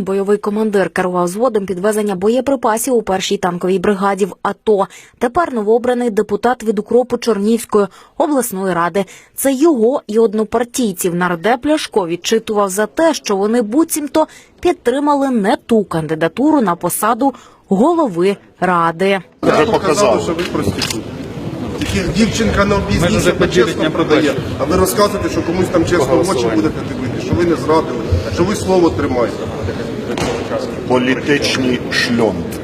Він бойовий командир, керував зводом підвезення боєприпасів у першій танковій бригаді в АТО. Тепер новообраний депутат від укропу Чорнівської обласної ради. Це його і однопартійців нардеп Ляшко відчитував за те, що вони буцімто підтримали не ту кандидатуру на посаду голови ради. Вже показали, що ви проститут. Тільки дівчинка на поділення чесно продає, а ви розказуєте, що комусь там чесно в очі будете дивитися, що ви не зрадили, що ви слово тримаєте. Політичні шльонти.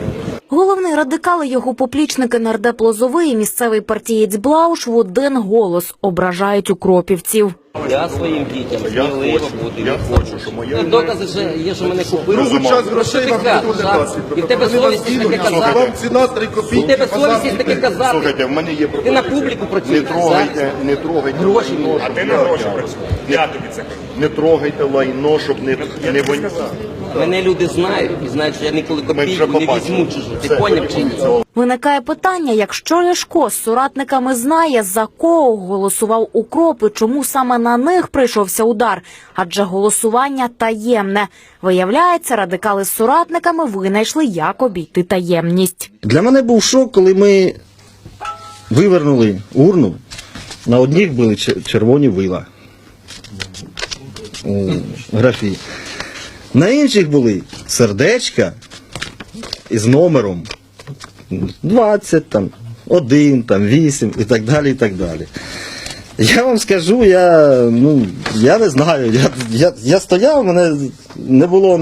Головний радикал і його поплічники нардеп Лозовий і місцевий партієць Блауш в один голос ображають укропівців. Я своїм дітям сміливо буду. я хочу, що моє Докази вже є, що мене купили. Ну, час грошей вам не а? дасть. І в тебе совість є таке казати. Вам ціна 3 У копійки. тебе базар совість є таке казати. Слухайте, в мене є Ти на публіку Не працюєш. трогайте, не трогайте. Гроші лайно, можеш. щоб не воняли. Я тобі це Не трогайте лайно, щоб не, не. Мене люди знають і знають, що я ніколи копійку не візьму чужу. Ти поняв чи ні? Виникає питання, якщо Ляшко з соратниками знає, за кого голосував укроп і чому саме на них прийшовся удар, адже голосування таємне. Виявляється, радикали з соратниками винайшли, як обійти таємність. Для мене був шок, коли ми вивернули урну. На одніх були чер- червоні вила у графі. На інших були сердечка із номером 20, там, 1, там, 8 і так далі. і так далі. Я вам скажу, я, ну, я не знаю. Я, я, я стояв, мене не було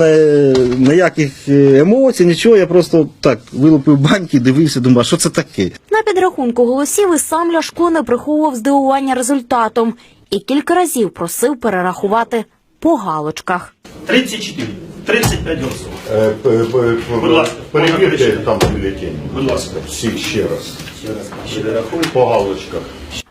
ніяких е, емоцій, нічого. Я просто так вилупив баньки, дивився, думав, що це таке? На підрахунку голосів і сам Ляшко не приховував здивування результатом і кілька разів просив перерахувати по галочках. 34, 35 голосів. Е, Будь ласка, Перевірте там бюлетені. Будь ласка. Всі ще раз. Ще раз. По галочках.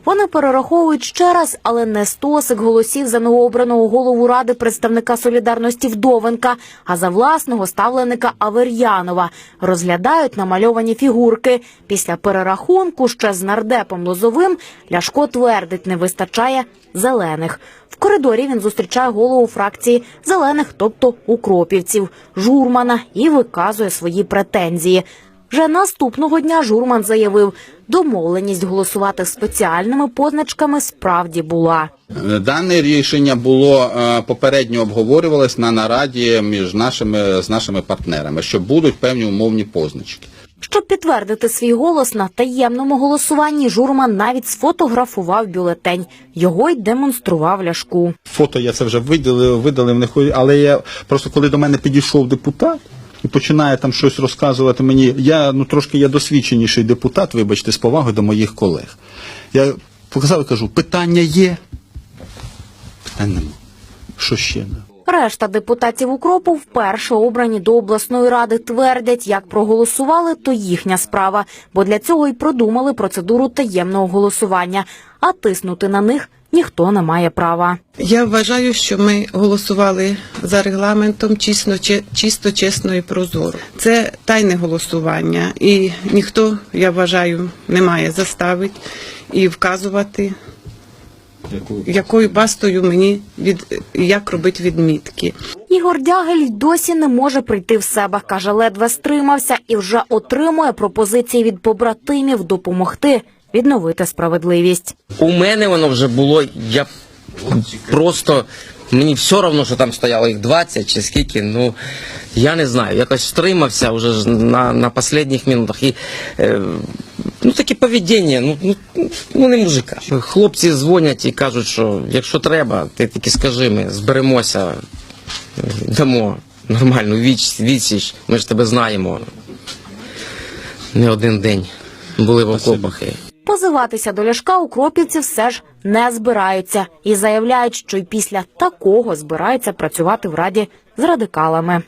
Вони перераховують ще раз, але не стосик голосів за новообраного голову ради представника солідарності Вдовенка, а за власного ставленика Авер'янова. Розглядають намальовані фігурки. Після перерахунку ще з нардепом Лозовим Ляшко твердить, не вистачає зелених. В коридорі він зустрічає голову фракції зелених, тобто укропівців, журмана, і виказує свої претензії. Вже наступного дня журман заявив, домовленість голосувати спеціальними позначками справді була. Дане рішення було е, попередньо обговорювалось на нараді між нашими з нашими партнерами, що будуть певні умовні позначки. Щоб підтвердити свій голос на таємному голосуванні, журман навіть сфотографував бюлетень. Його й демонстрував ляшку. Фото я це вже видалив, видалив, не хо- але я просто коли до мене підійшов депутат і починає там щось розказувати мені. Я ну трошки я досвідченіший депутат, вибачте, з повагою до моїх колег. Я показав і кажу: питання є. Питань нема. Що ще? не? Решта депутатів укропу вперше обрані до обласної ради твердять, як проголосували, то їхня справа, бо для цього й продумали процедуру таємного голосування. А тиснути на них ніхто не має права. Я вважаю, що ми голосували за регламентом че- чисто, чесно і прозоро. Це тайне голосування, і ніхто, я вважаю, не має заставити і вказувати, якою бастою мені від як робити відмітки. Ігор Дягель досі не може прийти в себе. каже, ледве стримався і вже отримує пропозиції від побратимів допомогти відновити справедливість. У мене воно вже було, я просто. Мені все одно, що там стояло їх 20 чи скільки, ну я не знаю, якось стримався вже на, на останніх минутах. І, е, ну таке поведіння, ну, ну, ну не мужика. Хлопці дзвонять і кажуть, що якщо треба, ти тільки скажи, ми зберемося, дамо нормальну віч, відсіч, ми ж тебе знаємо. Не один день були в окопах. Позиватися до Ляшка укропівці все ж не збираються і заявляють, що й після такого збираються працювати в раді з радикалами.